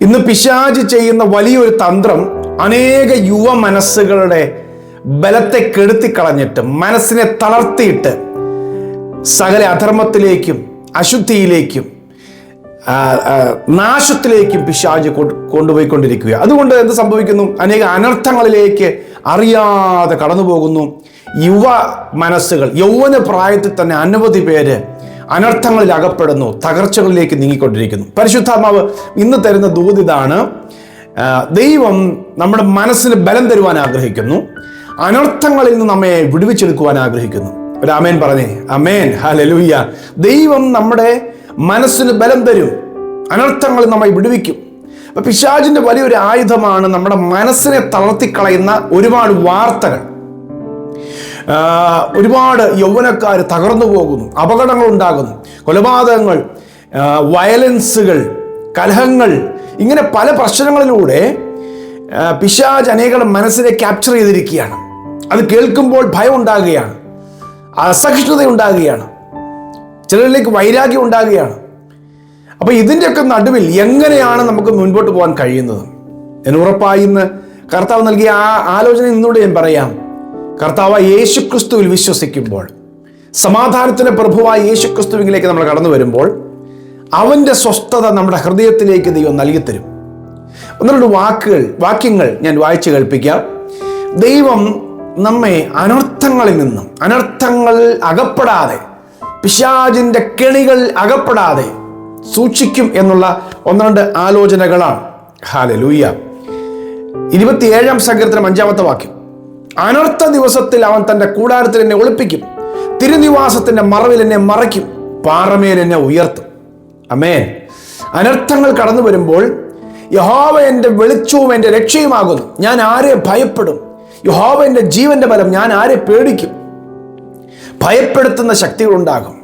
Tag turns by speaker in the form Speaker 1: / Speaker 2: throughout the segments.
Speaker 1: ഇന്ന് പിശാജ് ചെയ്യുന്ന വലിയൊരു തന്ത്രം അനേക യുവ മനസ്സുകളുടെ ബലത്തെ കെടുത്തിക്കളഞ്ഞിട്ട് മനസ്സിനെ തളർത്തിയിട്ട് സകല അധർമ്മത്തിലേക്കും അശുദ്ധിയിലേക്കും നാശത്തിലേക്കും പിശാജ് കൊണ്ടുപോയിക്കൊണ്ടിരിക്കുക അതുകൊണ്ട് എന്ത് സംഭവിക്കുന്നു? അനേക അനർത്ഥങ്ങളിലേക്ക് അറിയാതെ കടന്നു പോകുന്നു യുവ മനസ്സുകൾ യൗവന പ്രായത്തിൽ തന്നെ അനവധി പേര് അനർത്ഥങ്ങളിൽ അകപ്പെടുന്നു തകർച്ചകളിലേക്ക് നീങ്ങിക്കൊണ്ടിരിക്കുന്നു. പരിശുദ്ധാത്മാവ് ഇന്ന് തരുന്ന ദൂത് ഇതാണ്. ദൈവം നമ്മുടെ മനസ്സിന് ബലം തരുവാൻ ആഗ്രഹിക്കുന്നു. അനർത്ഥങ്ങളിൽ നിന്ന് നമ്മെ വിടുവിച്ചെടുക്കുവാൻ ആഗ്രഹിക്കുന്നു. ഒരു പറഞ്ഞേ. അമേൻ ഹലലൂയ്യ ദൈവം നമ്മുടെ മനസ്സിന് ബലം തരും. അനർത്ഥങ്ങൾ നമ്മെ വിടുവിക്കും. അപ്പൊ പിശാജിന്റെ വലിയൊരു ആയുധമാണ് നമ്മുടെ മനസ്സിനെ തളർത്തിക്കളയുന്ന ഒരുപാട് വാർത്തകൾ. ഒരുപാട് യൗവനക്കാർ തകർന്നു പോകുന്നു അപകടങ്ങൾ ഉണ്ടാകുന്നു കൊലപാതകങ്ങൾ വയലൻസുകൾ കലഹങ്ങൾ ഇങ്ങനെ പല പ്രശ്നങ്ങളിലൂടെ പിശാജ് അനേകളും അനേകം മനസ്സിനെ ക്യാപ്ചർ ചെയ്തിരിക്കുകയാണ്. അത് കേൾക്കുമ്പോൾ ഭയം ഉണ്ടാകുകയാണ് അസഹിഷ്ണുത ഉണ്ടാകുകയാണ് ചിലരിലേക്ക് വൈരാഗ്യം ഉണ്ടാകുകയാണ്. അപ്പോൾ ഇതിന്റെയൊക്കെ നടുവിൽ എങ്ങനെയാണ് നമുക്ക് മുൻപോട്ട് പോകാൻ കഴിയുന്നത്? എന്ന് ഉറപ്പായി ഇന്ന് കർത്താവ് നൽകിയ ആ ആലോചന ഇന്നൂടെ ഞാൻ പറയാം. കർത്താവ് യേശുക്രിസ്തുവിൽ വിശ്വസിക്കുമ്പോൾ സമാധാനത്തിന്റെ പ്രഭുവായ യേശുക്രിസ്തുവിലേക്ക് നമ്മൾ കടന്നു വരുമ്പോൾ അവന്റെ സ്വസ്ഥത നമ്മുടെ ഹൃദയത്തിലേക്ക് ദൈവം നൽകിത്തരും. ഒന്ന് രണ്ട് വാക്കുകൾ വാക്യങ്ങൾ ഞാൻ വായിച്ചു കേൾപ്പിക്കാം. ദൈവം നമ്മെ അനർത്ഥങ്ങളിൽ നിന്നും അനർത്ഥങ്ങൾ അകപ്പെടാതെ പിശാചിന്റെ കെണികൾ അകപ്പെടാതെ സൂക്ഷിക്കും എന്നുള്ള ഒന്ന് രണ്ട് ആലോചനകളാണ്. ഹാലലൂയ്യ ഇരുപത്തിയേഴാം സങ്കീർത്തനം അഞ്ചാമത്തെ വാക്യം. അനർത്ഥ ദിവസത്തിൽ അവൻ തന്റെ കൂടാരത്തിൽ എന്നെ ഒളിപ്പിക്കും. തിരുനിവാസത്തിന്റെ മറവിൽ എന്നെ മറയ്ക്കും. പാറമേൽ എന്നെ ഉയർത്തും. അമേൻ അനർത്ഥങ്ങൾ കടന്നു വരുമ്പോൾ യഹോവ എന്റെ വെളിച്ചവും എന്റെ രക്ഷയുമാകുന്നു. ഞാൻ ആരെ ഭയപ്പെടും? യഹോവ എന്റെ ജീവന്റെ ബലം ഞാൻ ആരെ പേടിക്കും? ഭയപ്പെടുത്തുന്ന ശക്തികളുണ്ടാകും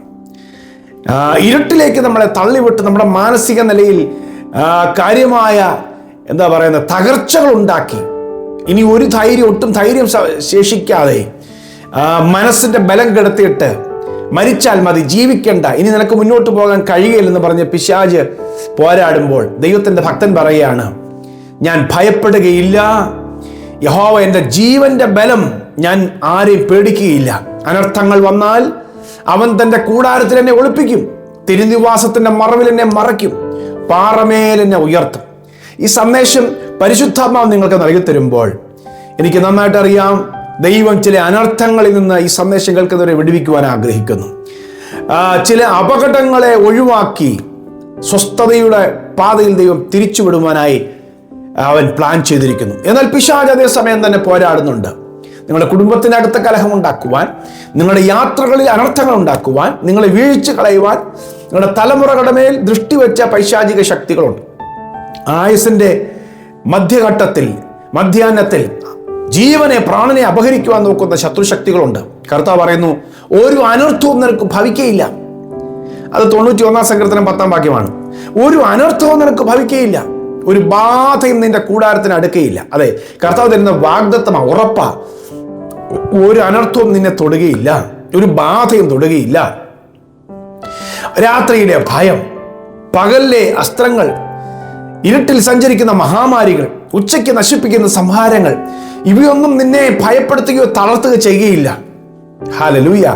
Speaker 1: ഇരുട്ടിലേക്ക് നമ്മളെ തള്ളിവിട്ട് നമ്മുടെ മാനസിക നിലയിൽ കാര്യമായ എന്താ പറയുന്നത് തകർച്ചകൾ ഉണ്ടാക്കി ഇനി ഒരു ധൈര്യം ഒട്ടും ധൈര്യം ശേഷിക്കാതെ മനസ്സിന്റെ ബലം കെടുത്തിയിട്ട് മരിച്ചാൽ മതി ജീവിക്കണ്ട. ഇനി നിനക്ക് മുന്നോട്ട് പോകാൻ കഴിയില്ലെന്ന് പറഞ്ഞ് പിശാജ് പോരാടുമ്പോൾ ദൈവത്തിന്റെ ഭക്തൻ പറയുകയാണ് ഞാൻ ഭയപ്പെടുകയില്ല. യഹോവ എന്റെ ജീവന്റെ ബലം ഞാൻ ആരെയും പേടിക്കുകയില്ല. അനർത്ഥങ്ങൾ വന്നാൽ അവൻ തന്റെ കൂടാരത്തിൽ എന്നെ ഒളിപ്പിക്കും. തിരുനിവാസത്തിന്റെ മറവിൽ എന്നെ മറയ്ക്കും. പാറമേൽ എന്നെ ഉയർത്തും. ഈ സന്ദേശം പരിശുദ്ധാത്മാവ് നിങ്ങൾക്ക് നൽകി തരുമ്പോൾ എനിക്ക് നന്നായിട്ട് അറിയാം. ദൈവം ചില അനർത്ഥങ്ങളിൽ നിന്ന് ഈ സന്ദേശം കേൾക്കുന്നവരെ വിടുവിക്കുവാൻ ആഗ്രഹിക്കുന്നു. ചില അപകടങ്ങളെ ഒഴിവാക്കി സ്വസ്ഥതയുടെ പാതയിൽ ദൈവം തിരിച്ചുവിടുവാനായി അവൻ പ്ലാൻ ചെയ്തിരിക്കുന്നു. എന്നാൽ പിശാജ് അതേസമയം തന്നെ പോരാടുന്നുണ്ട്. നിങ്ങളുടെ കുടുംബത്തിനകത്ത് കലഹം ഉണ്ടാക്കുവാൻ നിങ്ങളുടെ യാത്രകളിൽ അനർത്ഥങ്ങൾ ഉണ്ടാക്കുവാൻ നിങ്ങളെ വീഴ്ച കളയുവാൻ നിങ്ങളുടെ തലമുറകളുടെ മേൽ ദൃഷ്ടി വെച്ച പൈശാചിക ശക്തികളുണ്ട്. ആയുസിന്റെ മധ്യഘട്ടത്തിൽ മധ്യാഹ്നത്തിൽ ജീവനെ പ്രാണനെ അപഹരിക്കുവാൻ നോക്കുന്ന ശത്രുശക്തികളുണ്ട്. കർത്താവ് പറയുന്നു ഒരു അനർത്ഥവും നിനക്ക് ഭവിക്കയില്ല. അത് തൊണ്ണൂറ്റി ഒന്നാം സങ്കീർത്തനം പത്താം വാക്യമാണ്. ഒരു അനർത്ഥവും നിനക്ക് ഭവിക്കയില്ല. ഒരു ബാധയും നിന്റെ കൂടാരത്തിന് അടുക്കയില്ല. അതെ കർത്താവ് തരുന്ന വാഗ്ദത്തമാ ഉറപ്പാ. ഒരു അനർത്ഥവും നിന്നെ തൊടുകയില്ല. ഒരു ബാധയും തൊടുകയില്ല. രാത്രിയിലെ ഭയം പകലിലെ അസ്ത്രങ്ങൾ ഇരുട്ടിൽ സഞ്ചരിക്കുന്ന മഹാമാരികൾ ഉച്ചയ്ക്ക് നശിപ്പിക്കുന്ന സംഹാരങ്ങൾ ഇവയൊന്നും നിന്നെ ഭയപ്പെടുത്തുകയോ തളർത്തുകയോ ചെയ്യുകയില്ല. ഹാലലൂയ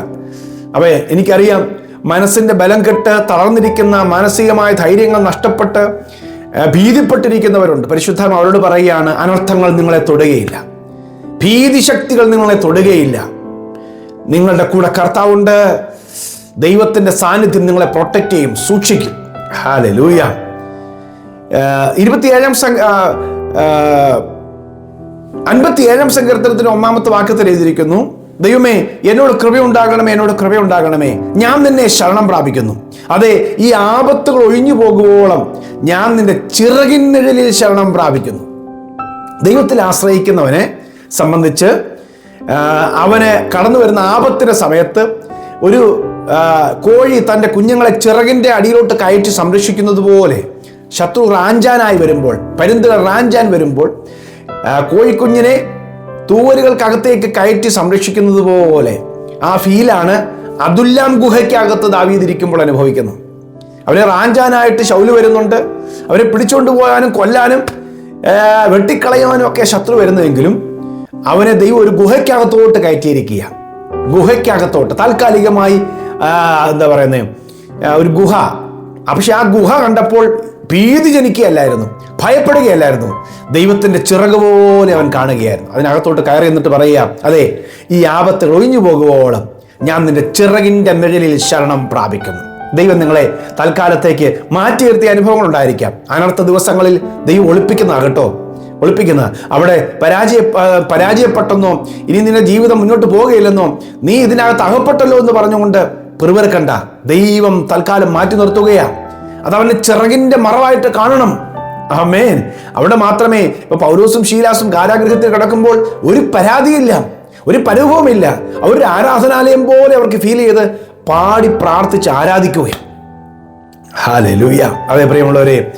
Speaker 1: അവേ എനിക്കറിയാം മനസ്സിന്റെ ബലം കെട്ട് തളർന്നിരിക്കുന്ന മാനസികമായ ധൈര്യങ്ങൾ നഷ്ടപ്പെട്ട് ഭീതിപ്പെട്ടിരിക്കുന്നവരുണ്ട്. പരിശുദ്ധം അവരോട് പറയുകയാണ് അനർത്ഥങ്ങൾ നിങ്ങളെ തൊടുകയില്ല. ഭീതിശക്തികൾ നിങ്ങളെ തൊടുകയില്ല. നിങ്ങളുടെ കൂടെ കർത്താവുണ്ട്. ദൈവത്തിന്റെ സാന്നിധ്യം നിങ്ങളെ പ്രൊട്ടക്റ്റ് ചെയ്യും സൂക്ഷിക്കും. ഹാലലൂയ ഇരുപത്തിയേഴാം സംഘ അൻപത്തിയേഴാം സങ്കീർത്തനത്തിന് ഒന്നാമത്തെ വാക്യത്തിൽ എഴുതിയിരിക്കുന്നു ദൈവമേ എന്നോട് കൃപയുണ്ടാകണമേ എന്നോട് കൃപയുണ്ടാകണമേ ഞാൻ നിന്നെ ശരണം പ്രാപിക്കുന്നു. അതെ ഈ ആപത്തുകൾ ഒഴിഞ്ഞു പോകുവോളം ഞാൻ നിന്റെ ചിറകിൻ നിഴലിൽ ശരണം പ്രാപിക്കുന്നു. ദൈവത്തിൽ ആശ്രയിക്കുന്നവനെ സംബന്ധിച്ച് അവന് കടന്നു വരുന്ന ആപത്തിന്റെ സമയത്ത് ഒരു കോഴി തന്റെ കുഞ്ഞുങ്ങളെ ചിറകിന്റെ അടിയിലോട്ട് കയറ്റി സംരക്ഷിക്കുന്നത് പോലെ ശത്രു റാഞ്ചാനായി വരുമ്പോൾ പരുന്തുകൾ റാഞ്ചാൻ വരുമ്പോൾ കോഴിക്കുഞ്ഞിനെ തൂവലുകൾക്കകത്തേക്ക് കയറ്റി സംരക്ഷിക്കുന്നത് പോലെ ആ ഫീലാണ് അതുല്ലാം ഗുഹയ്ക്കകത്ത് ദാവീതിരിക്കുമ്പോൾ അനുഭവിക്കുന്നത്. അവരെ റാഞ്ചാനായിട്ട് ശൗൽ വരുന്നുണ്ട്. അവരെ പിടിച്ചുകൊണ്ട് പോകാനും കൊല്ലാനും വെട്ടിക്കളയാനും ഒക്കെ ശത്രു വരുന്നതെങ്കിലും അവനെ ദൈവം ഒരു ഗുഹയ്ക്കകത്തോട്ട് കയറ്റിയിരിക്കുക ഗുഹയ്ക്കകത്തോട്ട് താൽക്കാലികമായി എന്താ പറയുന്നത് ഒരു ഗുഹ. പക്ഷെ ആ ഗുഹ കണ്ടപ്പോൾ ഭീതി ജനിക്കുകയല്ലായിരുന്നു ഭയപ്പെടുകയല്ലായിരുന്നു. ദൈവത്തിന്റെ ചിറക് പോലെ അവൻ കാണുകയായിരുന്നു. അതിനകത്തോട്ട് കയറി എന്നിട്ട് പറയുക അതെ ഈ ആപത്തുകൾ ഒഴിഞ്ഞു പോകുവോളം ഞാൻ നിന്റെ ചിറകിന്റെ നിഴലിൽ ശരണം പ്രാപിക്കുന്നു. ദൈവം നിങ്ങളെ തൽക്കാലത്തേക്ക് മാറ്റി നിർത്തിയ അനുഭവങ്ങൾ ഉണ്ടായിരിക്കാം. അനർത്ഥ ദിവസങ്ങളിൽ ദൈവം ഒളിപ്പിക്കുന്നതാകട്ടോ ഒളിപ്പിക്കുന്ന. അവിടെ പരാജയ പരാജയപ്പെട്ടെന്നോ ഇനി നിന്റെ ജീവിതം മുന്നോട്ട് പോവുകയില്ലെന്നോ നീ ഇതിനകത്ത് അകപ്പെട്ടല്ലോ എന്ന് പറഞ്ഞുകൊണ്ട് പിറുവിറുക്കണ്ട ദൈവം തൽക്കാലം മാറ്റി നിർത്തുകയാ. അത് അവന്റെ ചിറകിന്റെ മറവായിട്ട് കാണണം. അമേൻ അവിടെ മാത്രമേ ഇപ്പൊ പൗരോസും ശീലാസും കാരാഗ്രഹത്തിൽ കിടക്കുമ്പോൾ ഒരു പരാതിയില്ല ഒരു പരിഭവമില്ല. അവരൊരു ആരാധനാലയം പോലെ അവർക്ക് ഫീൽ ചെയ്ത് പാടി പ്രാർത്ഥിച്ച് ആരാധിക്കുകയാണ്. ഹാലൂയ അതേ പ്രിയമുള്ളവരെ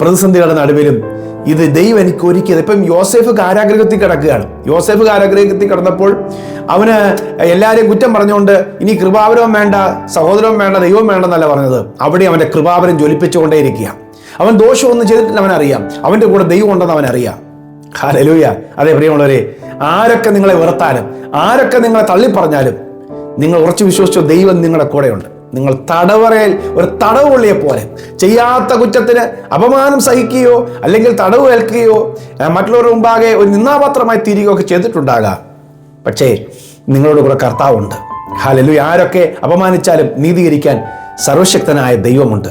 Speaker 1: പ്രതിസന്ധികളുടെ നടുവിലും ഇത് ദൈവം എനിക്ക് ഒരുക്കിയത്. ഇപ്പം യോസേഫ് കാരാഗ്രഹത്തിൽ കിടക്കുകയാണ്. യോസേഫ് കാരാഗ്രഹത്തിൽ കിടന്നപ്പോൾ അവന് എല്ലാവരെയും കുറ്റം പറഞ്ഞുകൊണ്ട് ഇനി കൃപാവരവും വേണ്ട സഹോദരവും വേണ്ട ദൈവവും വേണ്ടെന്നല്ല പറഞ്ഞത്. അവിടെ അവന്റെ കൃപാവരം ജ്വലിപ്പിച്ചുകൊണ്ടേയിരിക്കുക. അവൻ ദോഷമൊന്നും ചെയ്തിട്ടില്ല അവനറിയാം. അവന്റെ കൂടെ ദൈവം ഉണ്ടെന്ന് അവനറിയാം. ഹാലലൂയ അതെ പ്രിയമുള്ളവരെ ആരൊക്കെ നിങ്ങളെ വെറുത്താലും ആരൊക്കെ നിങ്ങളെ തള്ളിപ്പറഞ്ഞാലും നിങ്ങൾ ഉറച്ചു വിശ്വസിച്ചോ ദൈവം നിങ്ങളുടെ കൂടെയുണ്ട്. നിങ്ങൾ തടവറയിൽ ഒരു തടവ് കൊള്ളിയെ പോലെ. ചെയ്യാത്ത കുറ്റത്തിന് അപമാനം സഹിക്കുകയോ അല്ലെങ്കിൽ തടവ് ഏൽക്കുകയോ മറ്റുള്ളവരുടെ മുമ്പാകെ ഒരു നിന്നാപാത്രമായി തീരുകയോ ഒക്കെ ചെയ്തിട്ടുണ്ടാകാം. പക്ഷേ നിങ്ങളോട് കൂടെ കർത്താവുണ്ട്. ഹാലലു ആരൊക്കെ അപമാനിച്ചാലും നീതീകരിക്കാൻ സർവശക്തനായ ദൈവമുണ്ട്.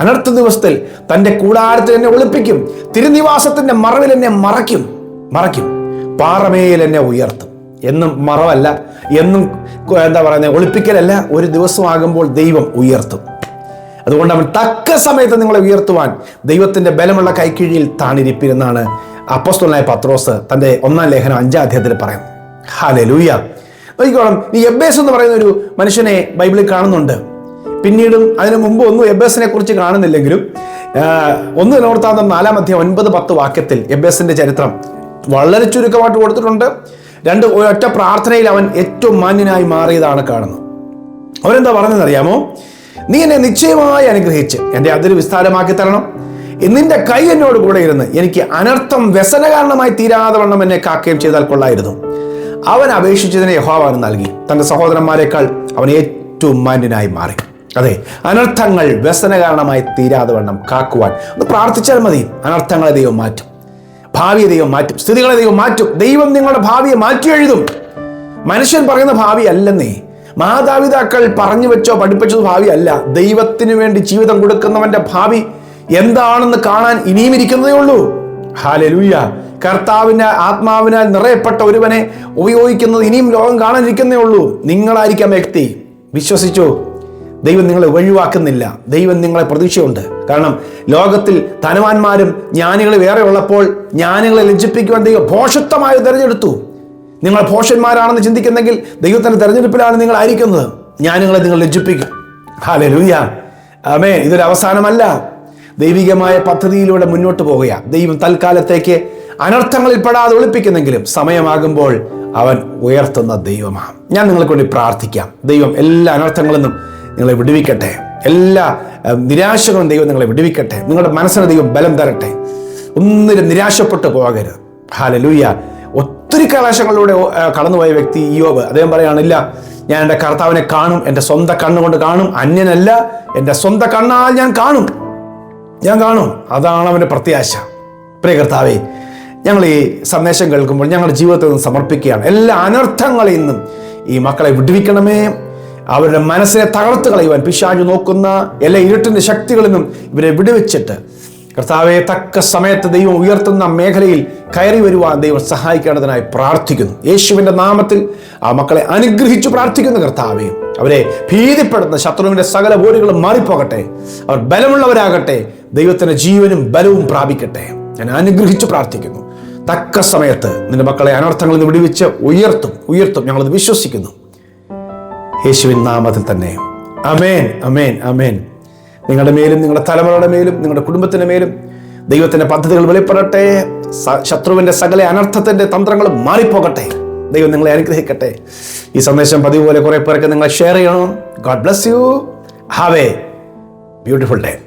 Speaker 1: അനർത്ഥ ദിവസത്തിൽ തന്റെ കൂടാരത്തിൽ എന്നെ ഒളിപ്പിക്കും. തിരുനിവാസത്തിന്റെ മറവിൽ എന്നെ മറയ്ക്കും. മറയ്ക്കും. പാറമേൽ എന്നെ ഉയർത്തും. എന്നും മറവല്ല എന്നും എന്താ പറയുന്നത് ഒളിപ്പിക്കലല്ല ഒരു ദിവസമാകുമ്പോൾ ദൈവം ഉയർത്തും. അതുകൊണ്ട് അവൻ തക്ക സമയത്ത് നിങ്ങളെ ഉയർത്തുവാൻ ദൈവത്തിന്റെ ബലമുള്ള കൈക്കീഴിൽ താണിരിപ്പിരുന്നാണ് അപ്പസ്തുലായ പത്രോസ് തന്റെ ഒന്നാം ലേഖനം അഞ്ചാം അധ്യായത്തിൽ പറയുന്നത്. ഹാലെ ലൂയ നോക്കിക്കോളം ഈ എബേസ് എന്ന് പറയുന്ന ഒരു മനുഷ്യനെ ബൈബിളിൽ കാണുന്നുണ്ട്. പിന്നീടും അതിനു മുമ്പ് ഒന്നും എബേസിനെ കുറിച്ച് കാണുന്നില്ലെങ്കിലും ഒന്ന് നോർത്താന്തം നാലാം അധ്യായം ഒൻപത് പത്ത് വാക്യത്തിൽ എബേസിന്റെ ചരിത്രം വളരെ ചുരുക്കമായിട്ട് കൊടുത്തിട്ടുണ്ട്. രണ്ട് ഒറ്റ പ്രാർത്ഥനയിൽ അവൻ ഏറ്റവും മാന്യനായി മാറിയതാണ് കാണുന്നത്. അവരെന്താ പറഞ്ഞതെന്നറിയാമോ? നീ എന്നെ നിശ്ചയമായി അനുഗ്രഹിച്ച് എന്റെ അതിര് വിസ്താരമാക്കി തരണം. നിന്റെ കൈ എന്നോട് കൂടെ ഇരുന്ന് എനിക്ക് അനർത്ഥം വ്യസന കാരണമായി തീരാതെ വണ്ണം എന്നെ കാക്കുകയും ചെയ്താൽ കൊള്ളായിരുന്നു. അവൻ അപേക്ഷിച്ചതിനെ യഹോവാൻ നൽകി. തന്റെ സഹോദരന്മാരെക്കാൾ അവൻ ഏറ്റവും മാന്യനായി മാറി. അതെ അനർത്ഥങ്ങൾ വ്യസന കാരണമായി തീരാതെ വണ്ണം കാക്കുവാൻ. ഒന്ന് പ്രാർത്ഥിച്ചാൽ മതി. അനർത്ഥങ്ങളെ ദൈവം മാറ്റും. ഭാവിയെ ദൈവം മാറ്റും. സ്ഥിതികളെ ദൈവം മാറ്റും. ദൈവം നിങ്ങളുടെ ഭാവിയെ മാറ്റി എഴുതും. മനുഷ്യൻ പറയുന്ന ഭാവി അല്ലെന്നേ. മാതാപിതാക്കൾ പറഞ്ഞു വെച്ചോ പഠിപ്പിച്ചത് ഭാവി അല്ല. ദൈവത്തിന് വേണ്ടി ജീവിതം കൊടുക്കുന്നവന്റെ ഭാവി എന്താണെന്ന് കാണാൻ ഇനിയും ഇരിക്കുന്നതേ ഉള്ളൂ. ഹാലലൂയ. കർത്താവിന്റെ ആത്മാവിനാൽ നിറയപ്പെട്ട ഒരുവനെ ഉപയോഗിക്കുന്നത് ഇനിയും ലോകം കാണാനിരിക്കുന്നേ ഉള്ളൂ. നിങ്ങളായിരിക്കാം വ്യക്തി. വിശ്വസിച്ചു? ദൈവം നിങ്ങളെ ഒഴിവാക്കുന്നില്ല. ദൈവം നിങ്ങളെ പ്രതീക്ഷയുണ്ട്. കാരണം ലോകത്തിൽ ധനവാന്മാരും ജ്ഞാനികൾ വേറെ ഉള്ളപ്പോൾ ജ്ഞാനികളെ ലജ്ജിപ്പിക്കുവാൻ ദൈവം ഭോഷത്വമായി തിരഞ്ഞെടുത്തു. നിങ്ങൾ ഭോഷന്മാരാണെന്ന് ചിന്തിക്കുന്നെങ്കിൽ ദൈവത്തിന്റെ തിരഞ്ഞെടുപ്പിലാണ് നിങ്ങൾ ആയിരിക്കുന്നത്. ജ്ഞാനികളെ നിങ്ങൾ ലജ്ജിപ്പിക്കും. ഹാലേ ലൂയ ആമേ ഇതൊരു അവസാനമല്ല. ദൈവികമായ പദ്ധതിയിലൂടെ മുന്നോട്ട് പോവുകയാണ് ദൈവം തൽക്കാലത്തേക്ക് അനർത്ഥങ്ങളിൽ പെടാതെ ഒളിപ്പിക്കുന്നെങ്കിലും സമയമാകുമ്പോൾ അവൻ ഉയർത്തുന്ന ദൈവമാണ് ഞാൻ നിങ്ങൾക്ക് വേണ്ടി പ്രാർത്ഥിക്കാം. ദൈവം എല്ലാ അനർത്ഥങ്ങളിൽ നിന്നും നിങ്ങളെ വിടുവിക്കട്ടെ. എല്ലാ നിരാശകളും ദൈവം നിങ്ങളെ വിടുവിക്കട്ടെ. നിങ്ങളുടെ മനസ്സിന് ദൈവം ബലം തരട്ടെ. ഒന്നിനും നിരാശപ്പെട്ടു പോകരുത്. ഹാലലൂയ. ഒത്തിരി കലാശങ്ങളിലൂടെ കടന്നുപോയ വ്യക്തി യോബ് അദ്ദേഹം പറയുകയാണില്ല ഞാൻ എന്റെ കർത്താവിനെ കാണും. എന്റെ സ്വന്തം കണ്ണുകൊണ്ട് കാണും. അന്യനല്ല എന്റെ സ്വന്തം കണ്ണാൽ ഞാൻ കാണും. ഞാൻ കാണും. അതാണ് അവന്റെ പ്രത്യാശ. പ്രിയ കർത്താവേ ഞങ്ങൾ ഈ സന്ദേശം കേൾക്കുമ്പോൾ ഞങ്ങളുടെ ജീവിതത്തിൽ നിന്ന് സമർപ്പിക്കുകയാണ്. എല്ലാ അനർത്ഥങ്ങളിൽ നിന്നും ഈ മക്കളെ വിടുവിക്കണമേ. അവരുടെ മനസ്സിനെ തകർത്ത് കളയുവാൻ പിശാഞ്ഞു നോക്കുന്ന എല്ലാ ഇരുട്ടിന്റെ ശക്തികളിൽ നിന്നും ഇവരെ വിടുവെച്ചിട്ട്. കർത്താവെ തക്ക സമയത്ത് ദൈവം ഉയർത്തുന്ന മേഖലയിൽ കയറി വരുവാൻ ദൈവം സഹായിക്കേണ്ടതിനായി പ്രാർത്ഥിക്കുന്നു. യേശുവിന്റെ നാമത്തിൽ ആ മക്കളെ അനുഗ്രഹിച്ചു പ്രാർത്ഥിക്കുന്നു കർത്താവെ. അവരെ ഭീതിപ്പെടുന്ന ശത്രുവിന്റെ സകല പോരുകളും മാറിപ്പോകട്ടെ. അവർ ബലമുള്ളവരാകട്ടെ. ദൈവത്തിന്റെ ജീവനും ബലവും പ്രാപിക്കട്ടെ. ഞാൻ അനുഗ്രഹിച്ചു പ്രാർത്ഥിക്കുന്നു. തക്ക സമയത്ത് നിന്റെ മക്കളെ അനർത്ഥങ്ങളിൽ നിന്ന് വിടുവിച്ച് ഉയർത്തും ഉയർത്തും. ഞങ്ങളത് വിശ്വസിക്കുന്നു. യേശുവിൻ നാമത്തിൽ തന്നെ. അമേൻ അമേൻ അമേൻ നിങ്ങളുടെ മേലും നിങ്ങളുടെ തലമുറയുടെ മേലും നിങ്ങളുടെ കുടുംബത്തിന്റെ മേലും ദൈവത്തിന്റെ പദ്ധതികൾ വെളിപ്പെടട്ടെ. ശത്രുവിന്റെ സകല അനർത്ഥത്തിന്റെ തന്ത്രങ്ങൾ മാറിപ്പോകട്ടെ. ദൈവം നിങ്ങളെ അനുഗ്രഹിക്കട്ടെ. ഈ സന്ദേശം പതിവ് പോലെ കുറേ പേർക്ക് നിങ്ങളെ ഷെയർ ചെയ്യണം. God bless you have a beautiful day